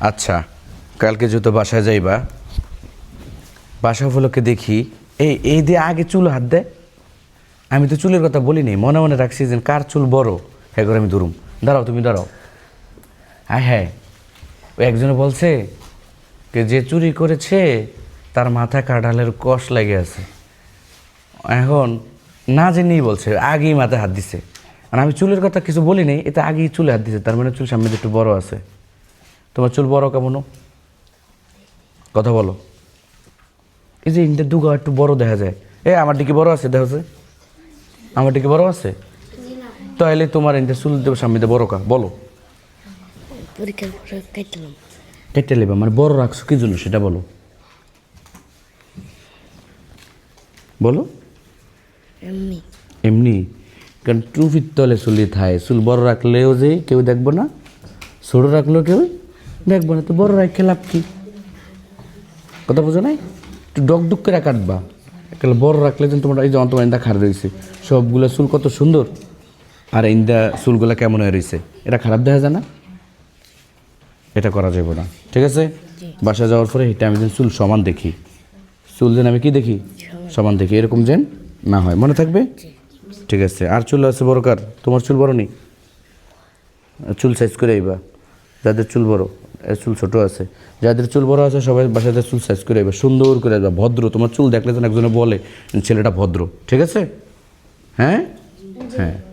আচ্ছা কালকে যেহেতু বাসায় যাইবা। বাসা উপলক্ষে দেখি, এই এই দিয়ে আগে চুল হাত দে। আমি তো চুলের কথা বলিনি, মনে মনে রাখছি যে কার চুল বড়। হ্যাঁ করে আমি ধরুম। দাঁড়াও, তুমি দাঁড়াও। হ্যাঁ হ্যাঁ ও একজনে বলছে যে চুরি করেছে, তার মাথা কাটালের কষ লেগে আছে। এখন না জেনেই বলছে, আগেই মাথায় হাত দিছে। আর আমি চুলের কথা কিছু বলি এটা আগেই চুলে হাত দিছে, তার মানে চুল সামনে একটু বড় আছে। তোমার চুল বড় কেমন? কথা বলো। এই যে ইন্টার দুগা একটু বড় দেখা যায়। এ আমার দিকে বড় আছে দেখা যায় আমার দিকে বড় আছে? তাহলে তোমার ইন্টার চুল দেবো সামনে বড় কা বলো। কেটে নেবে। মানে বড় রাখছো কি জন্য সেটা বলো। বলো। এমনি। এমনি। কারণ টুপির তলে চুলি থায় চুল বড় রাখলেও যে কেউ দেখব না ছোট রাখলেও কেউ দেখব না তো বড় রাখে লাভ কি? কথা বোঝো নাই? একটু ডক ডুক করে কাটবা। একেবারে বড় রাখলে যেন তোমার এই যে তোমার ইন্দা খারাপ রয়েছে সবগুলো চুল কত সুন্দর। আর ইন্দা চুলগুলো কেমন হয়ে রয়েছে এটা খারাপ দেখা যায় না? এটা করা যাবে না ঠিক আছে? বাসা যাওয়ার পরে এটা আমি যেন চুল সমান দেখি। চুল যেন আমি কি দেখি? সমান। দেখি এরকম যেন না হয়। মনে থাকবে? ঠিক আছে। আর চুল আছে বড় কার? তোমার চুল বড় নেই? চুল সাইজ করে আইবা। যাদের চুল বড় চুল ছোট আছে। যাদের চুল বড় আছে, সবাই বাসাতে চুল সাইজ করে আসবে সুন্দর করে আসবে ভদ্র। তোমার চুল দেখলে যেন একজনে বলে, ছেলেটা ভদ্র। ঠিক আছে? হ্যাঁ? হ্যাঁ।